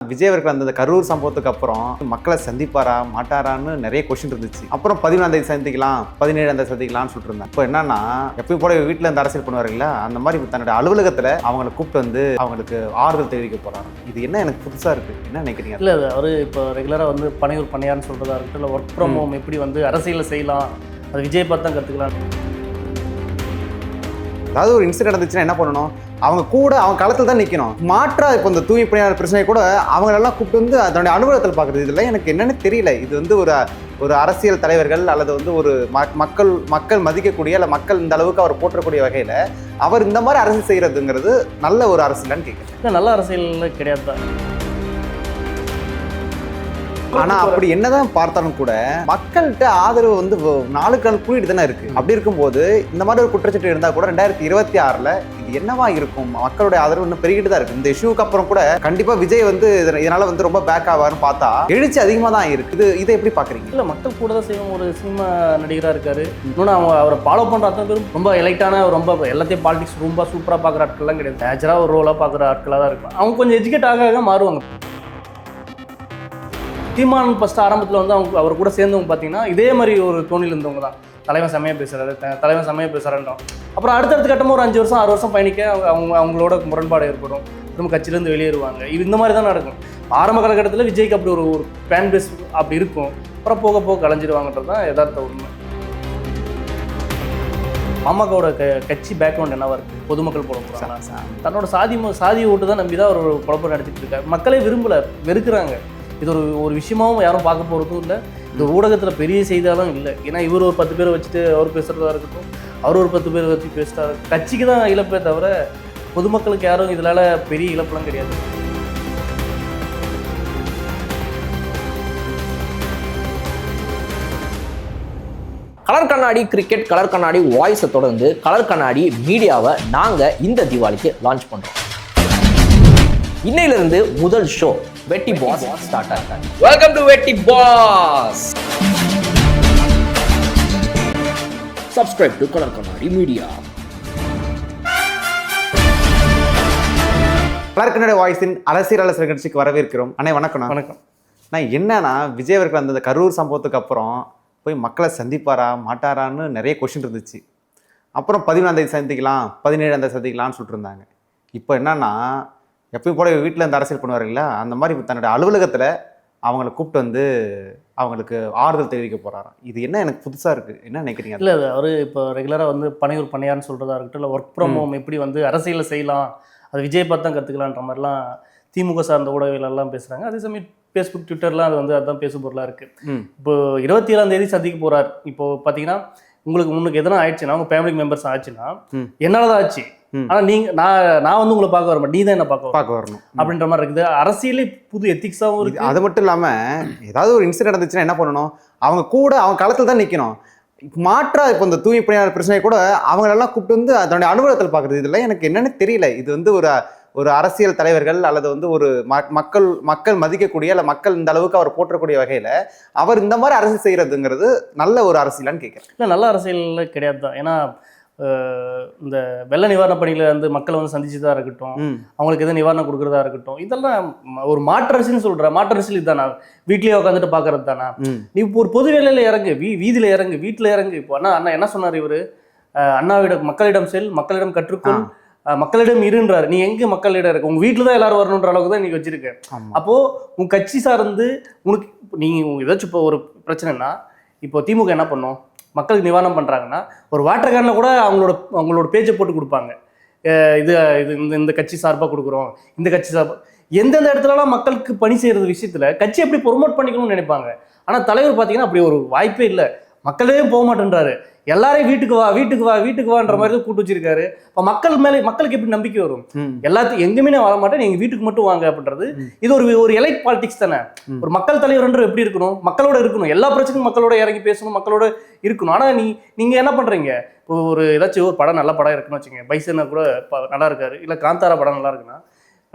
விஜய் அவர்கள் அந்த கரூர் சம்பவத்துக்கு அப்புறம் மக்களை சந்திப்பாரா மாட்டாரான்னு நிறைய கொஸ்டின் இருந்துச்சு. அப்புறம் பதினாலாம் தேதி சந்திக்கலாம் பதினேழாம் தேதி சந்திக்கலாம்னு சொல்லிட்டு இருந்தேன் இப்போ என்னன்னா எப்பயும் போல வீட்டில் இருந்து அரசியல் பண்ணுவாருங்களா? அந்த மாதிரி தன்னோட அலுவலகத்தில் அவங்களை கூப்பிட்டு வந்து அவங்களுக்கு ஆறுதல் தெரிவிக்க போறாங்க. இது என்ன எனக்கு புதுசா இருக்கு? என்ன நினைக்கிறீங்க? இல்லை அவர் இப்போ ரெகுலராக வந்து பனையூர் பணியார்னு சொல்கிறதா இருக்கட்டும் இல்லை ஒர்க் ஃப்ரம் ஹோம் எப்படி வந்து அரசியலில் செய்யலாம் அது விஜய் பார்த்து தான் கற்றுக்கலாம் அதாவது ஒரு இன்சிடென்ட் நடந்துச்சுன்னா என்ன பண்ணணும்? அவங்க கூட அவங்க களத்தில் தான் நிற்கணும் மாற்றாக இப்போ இந்த தூய்மை பணியாளர் பிரச்சனை கூட அவங்களெல்லாம் கூப்பிட்டு வந்து அதனுடைய அனுபவத்தில் பார்க்குறது இதெல்லாம் எனக்கு என்னென்னு தெரியல. இது வந்து ஒரு ஒரு அரசியல் தலைவர்கள் அல்லது வந்து ஒரு மக்கள் மக்கள் மதிக்கக்கூடிய இல்லை மக்கள் இந்த அளவுக்கு அவர் போற்றக்கூடிய வகையில் அவர் இந்த மாதிரி அரசியல் செய்கிறதுங்கிறது நல்ல ஒரு அரசியலான்னு கேட்குறேன் நல்ல அரசியல் கிடையாது தான். ஆனா அப்படி என்னதான் பார்த்தாலும் கூட மக்கள்கிட்ட ஆதரவு வந்து நாளுக்கு நாள் கூடிட்டு தானே இருக்கு. அப்படி இருக்கும்போது இந்த மாதிரி ஒரு குற்றச்சாட்டு இருந்தா கூட ரெண்டாயிரத்தி இருபத்தி ஆறுல இது என்னவா இருக்கும்? மக்களுடைய ஆதரவு இன்னும் பெருகிட்டு தான் இருக்கு. இந்த இஷ்யூக்கு அப்புறம் கூட கண்டிப்பா விஜய் வந்து இதன- இதனால வந்து ரொம்ப பேக் ஆவார்னு பார்த்தா எழுச்சி அதிகமா தான் இருக்கு. இது இதை எப்படி பாக்குறீங்க இல்லை மக்கள் கூட தான் செய்யும் ஒரு சினிமா நடிகராக இருக்காரு. இன்னொன்று அவங்க அவரை ஃபாலோ பண்ணுற அத்தனை பேரும் ரொம்ப எலைட்டான ரொம்ப எல்லாத்தையும் பாலிடிக்ஸ் ரொம்ப சூப்பராக பார்க்குற ஆட்கள்லாம் கிடையாது. நேச்சராக ஒரு ரோலாக பார்க்குற ஆட்களாக தான் இருக்கும் அவங்க கொஞ்சம் எஜுகேட் ஆக மாறுவாங்க. தீமான் ஃபஸ்ட்டு ஆரம்பத்தில் வந்து அவங்க அவர் கூட சேர்ந்தவங்க பார்த்தீங்கன்னா இதே மாதிரி ஒரு தோணில் இருந்தவங்க தான். தலைவன் செம்மையாக பேசுறாரு த- தலைவன் செம்மையாக பேசுகிறான்றோம் அப்புறம் அடுத்தடுத்த கட்டமாக ஒரு அஞ்சு வருஷம் ஆறு வருஷம் பயணிக்க அவங்க அவங்க அவங்களோட முரண்பாடு ஏற்படும். திரும்ப கட்சியிலேருந்து வெளியேறுவாங்க. இது இந்த மாதிரி தான் நடக்கும். ஆரம்ப காலகட்டத்தில் விஜய்க்கு அப்படி ஒரு ஒரு ஃபேன் பேஸ் அப்படி இருக்கும். அப்புறம் போக போக கலைஞ்சிருவாங்கன்றது தான் யதார்த்த உண்மை. பாமகவோட க கட்சி பேக்ரவுண்ட் என்னவா இருக்கு? பொதுமக்கள் போட போகிறாங்க தன்னோட சாதி ம- சாதி ஓட்டு தான் நம்பி தான் அவர் ஒரு குழப்பம் நடத்திட்டு இருக்காரு. மக்களே விரும்பல வெறுக்கிறாங்க. இது ஒரு ஒரு விஷயமாவும் யாரும் பார்க்க போகிறதும் இல்லை. இந்த ஊடகத்தில் பெரிய செய்தாலும் இல்லை. ஏன்னா இவர் ஒரு பத்து பேரை வச்சுட்டு அவர் பேசுகிறதா இருக்கட்டும் அவர் ஒரு பத்து பேரை வச்சு பேசுகிறா கட்சிக்கு தான் இழப்பே தவிர பொதுமக்களுக்கு யாரும் இதனால் பெரிய இழப்பெல்லாம் கிடையாது. கலர் கண்ணாடி கிரிக்கெட் கலர் கண்ணாடி வாய்ஸை தொடர்ந்து கலர் கண்ணாடி மீடியாவை நாங்கள் இந்த தீபாவளிக்கு லான்ச் பண்ணுறோம் இன்னையிலிருந்து முதல் ஷோ வெட்டி பாஸ் ஸ்டார்ட் ஆகிறாங்க வெல்கம் டு வெட்டி பாஸ் சப்ஸ்கிரைப் டு கலர் கண்ணாடி மீடியா கலர்கனட வாய்ஸின் அரசியல் அலசல் நிகழ்ச்சிக்கு வரவேற்கிறோம். அண்ணே வணக்கம் வணக்கம். நான் என்னன்னா விஜய் அவர்கள் அந்த கரூர் சம்பவத்துக்கு அப்புறம் போய் மக்களை சந்திப்பாரா மாட்டாரான்னு நிறைய கொஸ்டின் இருந்துச்சு. அப்புறம் பதினாலாம் தேதி சந்திக்கலாம் பதினேழாம் தேதி சந்திக்கலாம்னு சொல்லிட்டு இருந்தாங்க. இப்போ என்னன்னா எப்பயும் போல வீட்டில் இருந்து அரசியல் பண்ணுவாருங்களா அந்த மாதிரி இப்ப தன்னுடைய அலுவலகத்தில் அவங்கள கூப்பிட்டு வந்து அவங்களுக்கு ஆறுதல் தெரிவிக்க போறாராம். இது என்ன எனக்கு புதுசா இருக்கு? என்ன நினைக்கிறீங்க? இல்லை அவர் இப்போ ரெகுலராக வந்து பனையூர் பணியார்னு சொல்கிறதா இருக்கட்டும் இல்லை ஒர்க் ஃப்ரம் ஹோம் எப்படி வந்து அரசியலில் செய்யலாம் அது விஜய் பார்த்து தான் கற்றுக்கலான்ற மாதிரிலாம் திமுக சார்ந்த ஊடகங்களெல்லாம் பேசுகிறாங்க அதே சமயம் ஃபேஸ்புக் ட்விட்டர்லாம் அது வந்து அதுதான் பேசு பொருளாக இருக்குது ம். இப்போ இருபத்தி ஏழாம் தேதி சந்திக்க போகிறார் இப்போ பார்த்தீங்கன்னா உங்களுக்கு முன்னுக்கு எதனா ஆயிடுச்சுன்னா உங்கள் ஃபேமிலி மெம்பர்ஸ் ஆச்சுன்னா. என்னால் தான் ஆச்சு? ம். ஆனால் நீங்கள் நான் நான் வந்து உங்களை பார்க்க வர மாட்டேன் நீ தான் என்ன பார்க்க பார்க்க வரணும். அப்படின்ற மாதிரி இருக்குது. அரசியலே புது எத்திக்ஸாகவும் இது- இருக்குது அது மட்டும் இல்லாம ஏதாவது ஒரு இன்சிடென்ட் நடந்துச்சுன்னா என்ன பண்ணணும்? அவங்க கூட அவங்க களத்தில் தான் நிற்கணும் மாற்றா இப்போ இந்த தூய்மை பணியாளர் பிரச்சனை கூட அவங்களெல்லாம் கூப்பிட்டு வந்து அதனுடைய அலுவலகத்தில் பார்க்குறது. இதெல்லாம் எனக்கு என்னன்னு தெரியல. இது வந்து ஒரு ஒரு அரசியல் தலைவர்கள் அல்லது வந்து ஒரு மக்கள் மக்கள் மதிக்கக்கூடிய இல்லை மக்கள் இந்த அளவுக்கு அவர் போற்றக்கூடிய வகையில் அவர் இந்த மாதிரி அரசியல் செய்கிறதுங்கிறது நல்ல ஒரு அரசியலான்னு கேட்குறேன். இல்லை நல்ல அரசியலில் கிடையாது தான். ஏன்னா இந்த வெள்ள நிவாரண பணிகளை வந்து மக்களை வந்து சந்திச்சதா இருக்கட்டும். அவங்களுக்கு எதுவும் நிவாரணம் கொடுக்குறதா இருக்கட்டும். இதெல்லாம் ஒரு மாற்று அரசியல்னு சொல்ற மாற்று அரசியல் இதுதானா? வீட்லயே உட்காந்துட்டு பார்க்கறது தானா? நீ இப்போ ஒரு பொது வேலையில இறங்கு வீ வீதியில இறங்கு வீட்டில் இறங்கு. இப்போ அண்ணா அண்ணா என்ன சொன்னார் இவரு? அண்ணாவிடம் மக்களிடம் செல் மக்களிடம் கற்றுக்கொள். மக்களிடம் இருன்றாரு. நீ எங்க மக்களிடம் இருக்க? உங்க வீட்டில் தான் எல்லாரும் வரணுன்ற அளவுக்கு தான் நீ வச்சிருக்க. ஆமாம் அப்போ உன் கட்சி சார்ந்து உனக்கு நீங்க ஏதாச்சும் இப்போ ஒரு பிரச்சனைனா இப்போ திமுக என்ன பண்ணும்? மக்களுக்கு நிவாரணம் பண்றாங்கன்னா ஒரு வாட்டர் கேனில் கூட அவங்களோட அவங்களோட பேஜை போட்டு கொடுப்பாங்க. இது இது இந்த இந்த கட்சி சார்பாக கொடுக்குறோம். இந்த கட்சி சார்பா எந்தெந்த இடத்துலலாம் மக்களுக்கு பணி செய்யறது விஷயத்துல கட்சி எப்படி ப்ரொமோட் பண்ணிக்கணும்னு நினைப்பாங்க? ஆனா தலைவர் பார்த்தீங்கன்னா அப்படி ஒரு வாய்ப்பே இல்லை. மக்களே போக மாட்டேன்றாரு எல்லாரையும் வீட்டுக்கு வா வீட்டுக்கு வா வீட்டுக்கு வான்ற மாதிரி தான் கூட்டு வச்சிருக்காரு இப்போ மக்கள் மேலே மக்களுக்கு எப்படி நம்பிக்கை வரும்? எல்லாத்தையும் எங்கேயுமே நான் வர மாட்டேன் நீங்க வீட்டுக்கு மட்டும் வாங்க அப்படின்றது. இது ஒரு ஒரு எலைட் பாலிடிக்ஸ் தானே. ஒரு மக்கள் தலைவர்ன்ற எப்படி இருக்கணும்? மக்களோட இருக்கணும். எல்லா பிரச்சனையும் மக்களோட இறங்கி பேசணும் மக்களோட இருக்கணும். ஆனா நீ நீங்க என்ன பண்றீங்க? இப்போ ஒரு ஏதாச்சும் ஒரு படம் நல்ல படம் இருக்குன்னு வச்சுங்க பைசனா கூட நல்லா இருக்காரு. இல்ல காந்தாரா படம் நல்லா இருக்குன்னா.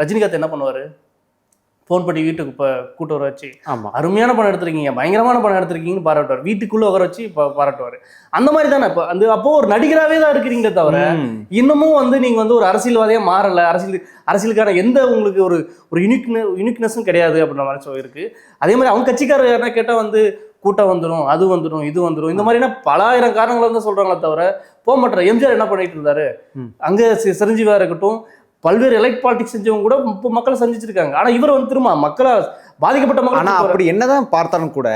ரஜினிகாந்த் என்ன பண்ணுவாரு? ஃபோன் பண்ணி வீட்டுக்கு இப்போ கூட்டு வர வச்சு ஆமா. அருமையான படம் எடுத்திருக்கீங்க பயங்கரமான படம் எடுத்திருக்கீங்கன்னு பாராட்டுவார். வீட்டுக்குள்ள உட்கார வச்சு பா- பாராட்டுவார். அந்த மாதிரி தானே இப்போ அந்த அப்போ ஒரு நடிகராகவே தான் இருக்கிறீங்களே தவிர. இன்னமும் வந்து நீங்க வந்து ஒரு அரசியல்வாதியா மாறல அரசியல் அரசியலுக்கான எந்த உங்களுக்கு ஒரு ஒரு யூனிக்னு யூனிக்னஸும் கிடையாது அப்படின்ற மாதிரி சொல்லி இருக்கு. அதே மாதிரி அவங்க கட்சிக்காரர் யாரா கேட்டா வந்து கூட்டம் வந்துடும் அது வந்துடும் இது வந்துடும் இந்த மாதிரினா பல ஆயிரம் காரணங்களை தான் சொல்றாங்களே தவிர போக மாட்டார். எம்ஜிஆர் என்ன பண்ணிட்டு இருந்தாரு. அங்க சி- சிரஞ்சீவியா இருக்கட்டும் பல்வேறு எலக்ட் பாலிடிக்ஸ் செஞ்சவங்க கூட இப்போ மக்களை சந்திச்சிருக்காங்க. ஆனா இவர் வந்து திரும்ப மக்களை பாதிக்கப்பட்ட ஆனா மக்கள் அப்படி என்னதான் பார்த்தாலும் கூட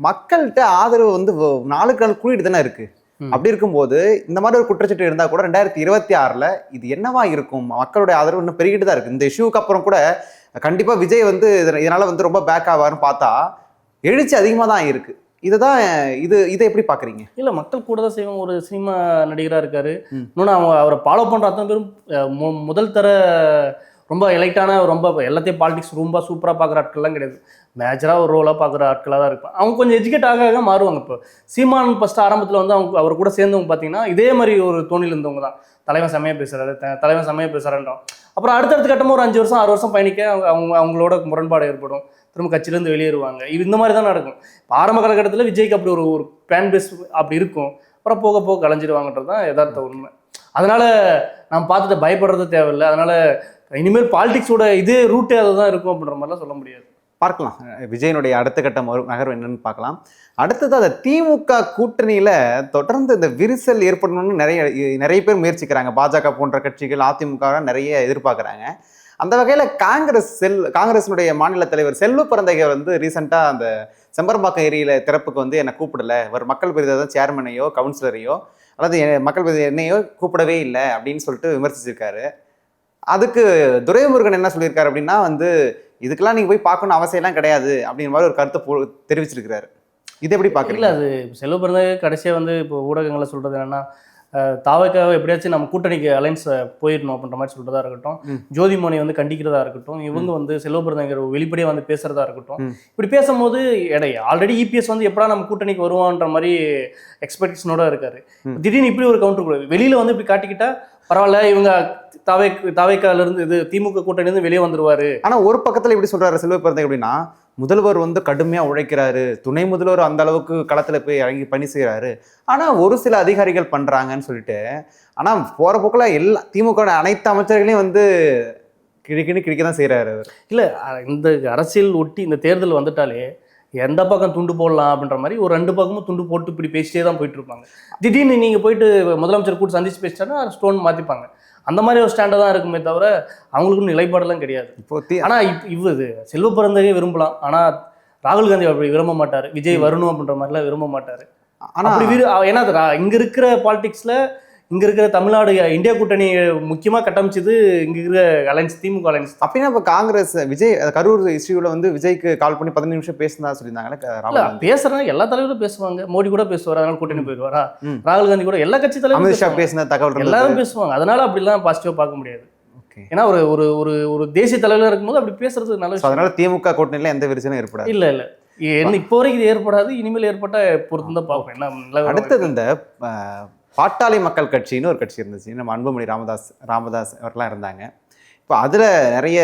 மக்கள்கிட்ட ஆதரவு வந்து நாளுக்கு நாள் கூடிட்டு தானே இருக்கு. அப்படி இருக்கும்போது இந்த மாதிரி ஒரு குற்றச்சாட்டு இருந்தா கூட ரெண்டாயிரத்தி இருபத்தி ஆறுல இது என்னவா இருக்கும்? மக்களுடைய ஆதரவு இன்னும் பெருகிட்டு தான் இருக்கு. இந்த இஷ்யூக்கு அப்புறம் கூட கண்டிப்பா விஜய் வந்து இதன- இதனால வந்து ரொம்ப பேக் ஆவாருன்னு பார்த்தா எழுச்சி அதிகமா தான் இருக்கு இதுதான் இது இதை எப்படி பாக்குறீங்க இல்ல மக்கள் கூட தான் செய்வாங்க ஒரு சினிமா நடிகரா இருக்காரு. இன்னொன்று அவங்க அவரை ஃபாலோ பண்ற அத்தனை பேரும் முதல் தர ரொம்ப எலைட்டான ரொம்ப எல்லாத்தையும் பாலிடிக்ஸ் ரொம்ப சூப்பராக பார்க்குற ஆட்கள்லாம் கிடையாது. மேஜராக ஒரு ரோலாக பார்க்குற ஆட்களாக தான் இருப்பாங்க. அவங்க கொஞ்சம் எஜுகேட் ஆக ஆக மாறுவாங்க இப்போ. சீமான் ஃபஸ்ட்டு ஆரம்பத்தில் வந்து அவங்க அவர் கூட சேர்ந்தவங்க பார்த்தீங்கன்னா இதே மாதிரி ஒரு தோணியில் இருந்தவங்க தான். தலைவன் செம்மையா பேசுகிறாரு த- தலைவன் செம்மையா பேசுகிறான்றோம் அப்புறம் அடுத்தடுத்த கட்டமாக ஒரு அஞ்சு வருஷம் ஆறு வருஷம் பயணிக்க அவங்க அவங்க அவங்களோட முரண்பாடு ஏற்படும். திரும்ப கட்சியிலேருந்து வெளியேறுவாங்க. இது இந்த மாதிரி தான் நடக்கும். இப்போ ஆரம்ப காலகட்டத்தில் விஜய்க்கு அப்படி ஒரு ஒரு ஃபேன் பேஸ் அப்படி இருக்கும். அப்புறம் போக போக கலைஞ்சிடுவாங்கன்றது தான் யதார்த்த உண்மை. அதனால் நாம் பார்த்துட்டு பயப்படுறது தேவையில்லை. அதனால் இனிமேல் பாலிடிக்ஸோட இதே ரூட்டே அதுதான் இருக்கும் அப்படின்ற மாதிரிலாம் சொல்ல முடியாது. பார்க்கலாம். விஜயனுடைய அடுத்த கட்ட மறு நகர்வு என்னன்னு பார்க்கலாம். அடுத்தது அந்த திமுக கூட்டணியில் தொடர்ந்து இந்த விரிசல் ஏற்படணும்னு நிறைய நிறைய பேர் முயற்சிக்கிறாங்க. பாஜக போன்ற கட்சிகள் அதிமுக நிறைய எதிர்பார்க்குறாங்க. அந்த வகையில் காங்கிரஸ் செல் காங்கிரஸினுடைய மாநில தலைவர் செல்வ பிறந்தகை வந்து ரீசெண்டாக அந்த செம்பரம்பாக்கம் ஏரியில திறப்புக்கு வந்து என்னை கூப்பிடல. ஒரு மக்கள் பிரதிநிதி சேர்மனையோ கவுன்சிலரையோ அல்லது மக்கள் பிரதிநிதி என்னையோ கூப்பிடவே இல்லை அப்படின்னு சொல்லிட்டு விமர்சிச்சிருக்காரு. அதுக்கு துரைமுருகன் என்ன சொல்லியிருக்காரு அப்படின்னா வந்து இதுக்கெல்லாம் நீங்க போய் பார்க்கணும் அவசியம்லாம் கிடையாது அப்படிங்கிற மாதிரி ஒரு கருத்தை போ தெரிவிச்சிருக்கிறாரு. இது எப்படி பாக்குறீங்க அது செல்வ பிறந்தகை கடைசியாக வந்து இப்போ ஊடகங்களை சொல்கிறது என்னன்னா தாவைக்காவை எப்படியாச்சும் நம்ம கூட்டணிக்கு அலைன்ஸ் போயிடணும் அப்படின்ற மாதிரி சொல்றதா இருக்கட்டும். ஜோதிமோனை வந்து கண்டிக்கிறதா இருக்கட்டும் இவங்க வந்து செல்வ பிறந்தகை வெளிப்படையாக வந்து பேசுறதா இருக்கட்டும். இப்படி பேசும்போது எடை ஆல்ரெடி இபிஎஸ் வந்து எப்படா நம்ம கூட்டணிக்கு வருவான்ற மாதிரி எக்ஸ்பெக்டேஷனோட இருக்காரு. திடீர்னு இப்படி ஒரு கவுண்டர் கூட வெளியில வந்து இப்படி காட்டிக்கிட்டா பரவாயில்ல இவங்க தாவை தாவைக்கால இருந்து இது திமுக கூட்டணி இருந்து வெளியே வந்துருவாரு ஆனா ஒரு பக்கத்துல எப்படி சொல்றாரு செல்வ பிறந்தகை அப்படின்னா முதல்வர் வந்து கடுமையாக உழைக்கிறாரு. துணை முதல்வர் அந்த அளவுக்கு களத்தில் போய் இறங்கி பணி செய்கிறாரு ஆனால் ஒரு சில அதிகாரிகள் பண்ணுறாங்கன்னு சொல்லிட்டு ஆனால் போகிற போக்கில் எல்லா திமுக அனைத்து அமைச்சர்களையும் வந்து கிழிக்கின்னு கிழிக்க தான் செய்கிறாரு அவர். இல்லை இந்த அரசியல் ஒட்டி இந்த தேர்தல் வந்துட்டாலே எந்த பக்கம் துண்டு போடலாம் அப்படின்ற மாதிரி ஒரு ரெண்டு பக்கமும் துண்டு போட்டு இப்படி பேசிட்டே தான் போயிட்டு இருப்பாங்க. திடீர்னு நீங்கள் போயிட்டு முதலமைச்சர் கூட சந்திச்சு பேசிட்டாங்கன்னா ஸ்டோன் மாற்றிப்பாங்க அந்த மாதிரி ஒரு ஸ்டாண்டை தான் இருக்குமே தவிர அவங்களுக்கும் நிலைப்பாடெல்லாம் கிடையாது. இப்போ ஆனால் இவ்வது செல்வ பிறந்தகை விரும்பலாம். ஆனால் ராகுல் காந்தி அப்படி விரும்ப மாட்டார். விஜய் வரணும் அப்படின்ற மாதிரிலாம் விரும்ப மாட்டார். ஆனா அப்படி விரு ஏன்னா இங்க இருக்கிற பாலிடிக்ஸ்ல இங்க இருக்கிற தமிழ்நாடு இந்தியா கூட்டணி முக்கியமா கட்டமைச்சது இங்க இருக்கிற அலைன்ஸ் திமுக அலைன்ஸ் அப்படின்னா இப்போ காங்கிரஸ் விஜய் கரூர் இஷ்யூவில் வந்து விஜய்க்கு கால் பண்ணி பதினஞ்சு நிமிஷம் பேசினா சொல்லியிருந்தாங்களே பேசுறாங்க எல்லா தலைவரும் பேசுவாங்க. மோடி கூட பேசுவார் அதனால கூட்டணி போயிடுவாரா. ராகுல் காந்தி கூட எல்லா கட்சி தலைவரும் அமித்ஷா. பேசின தகவல். எல்லாரும் பேசுவாங்க. அதனால அப்படிலாம் பாசிட்டிவா பார்க்க முடியாது. ஏன்னா ஒரு ஒரு ஒரு ஒரு தேசிய தலைவரா இருக்கும்போது அப்படி பேசுறது நல்ல அதனால திமுக கூட்டணியில எந்த விரிசலும் ஏற்படாது. இல்ல இல்ல. என்ன இப்போ வரைக்கும் இது ஏற்படாது. இனிமேல் ஏற்பட்டா பொறுத்து தான் பார்ப்போம். என்ன அடுத்தது இந்த பாட்டாளி மக்கள் கட்சின்னு ஒரு கட்சி இருந்துச்சு. நம்ம அன்புமணி ராமதாஸ் ராமதாஸ் அவர்லாம் இருந்தாங்க. இப்போ அதில் நிறைய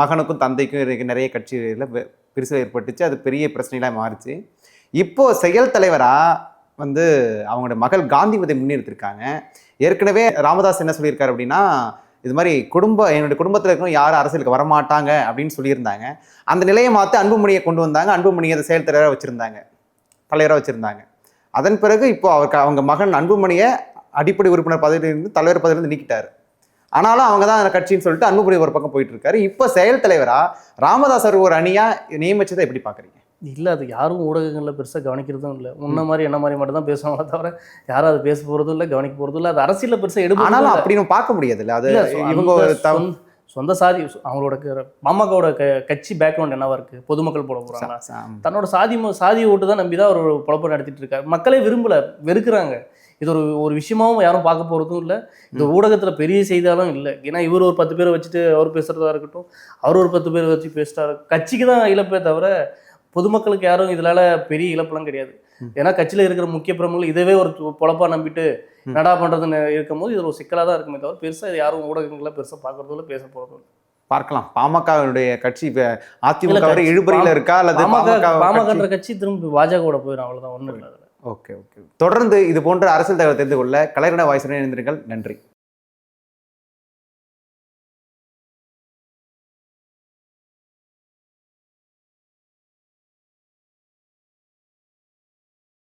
மகனுக்கும் தந்தைக்கும் நிறைய கட்சிகளில் பிரிசல் ஏற்பட்டுச்சு. அது பெரிய பிரச்சனைலாம் மாறிச்சு. இப்போது செயல் தலைவராக வந்து அவங்களோட மகள் காந்திமதி முன்னிறுத்திருக்காங்க. ஏற்கனவே ராமதாஸ் என்ன சொல்லியிருக்காரு அப்படின்னா இது மாதிரி குடும்ப என்னுடைய குடும்பத்தில் இருக்கணும் யாரும் அரசியலுக்கு வரமாட்டாங்க அப்படின்னு சொல்லியிருந்தாங்க. அந்த நிலையை மாற்றி அன்புமணியை கொண்டு வந்தாங்க. அன்புமணியை அதை செயல் தலைவராக வச்சுருந்தாங்க. தலைவராக வச்சுருந்தாங்க. அதன் பிறகு இப்போ அவருக்கு அவங்க மகன் அன்புமணியை அடிப்படை உறுப்பினர் பதவியிலிருந்து தலைவர் பதவியிலிருந்து நீக்கிட்டாரு. ஆனாலும் அவங்க தான் அந்த கட்சின்னு சொல்லிட்டு அன்புமணி ஒரு பக்கம் போயிட்டு இருக்காரு. இப்போ செயல் தலைவரா ராமதாசர் ஒரு அணியா நியமிச்சதை எப்படி பாக்குறீங்க இல்ல அது யாரும் ஊடகங்கள்ல பெருசா கவனிக்கிறதும் இல்ல. முன்ன மாதிரி என்ன மாதிரி மட்டும் தான் பேசுவாங்களே தவிர யாரும் அது பேச போறதும் இல்ல கவனிக்க போறதும் இல்ல. அது அரசியல்ல பெருசா எடுப்பதும் ஆனாலும். அப்படின்னு பார்க்க முடியாதுல்ல அது இல்ல, so இவங்க சொந்த- சாதி அவங்களோட பாமகவோட க- கட்சி பேக்ரவுண்ட் என்னவா இருக்கு? பொதுமக்கள் போட போறாங்களா? ச- தன்னோட சாதி சாதி ஓட்டு தான் நம்பி தான் அவர் பொழப்பு நடத்திட்டு இருக்காரு. மக்களே விரும்பல வெறுக்கிறாங்க. இது ஒரு ஒரு விஷயமாவும் யாரும் பார்க்க போறதும் இல்லை. இந்த ஊடகத்துல பெரிய செய்தாலும் இல்லை. ஏன்னா இவர் ஒரு பத்து பேரை வச்சுட்டு அவர் பேசுறதா இருக்கட்டும் அவர் ஒரு பத்து பேரை வச்சு பேசுறாரு. கட்சிக்கு தான் இழப்பே தவிர பொதுமக்களுக்கு யாரும் இதனால பெரிய இழப்பெல்லாம் கிடையாது. ஏன்னா கட்சியில இருக்கிற முக்கிய பிரமுகர்கள் இதவே ஒரு து- பொழப்பா நம்பிட்டு நடா பண்றதுன்னு இருக்கும்போது இது ஒரு சிக்கலா தான் இருக்குமே தவிர பெருசா இது யாரும் ஊடகங்கள்ல பெருசா பார்க்கறதும் இல்லை பேச இல்லை. பார்க்கலாம். பாமகவினுடைய கட்சி இப்ப அதிமுக இழுபறியில இருக்கா? அல்லது பாமக பாமக பாமகன்ற கட்சி திரும்பி பாஜகவோட போயிடும் அவ்வளவுதான் ஒண்ணும் இல்லை. Okay okay. தொடர்ந்து இது போன்ற அரசியல் தகவல் தெரிந்து கொள்ள கலைஞர் வாய்ஸ் இணைந்திருங்கள். நன்றி.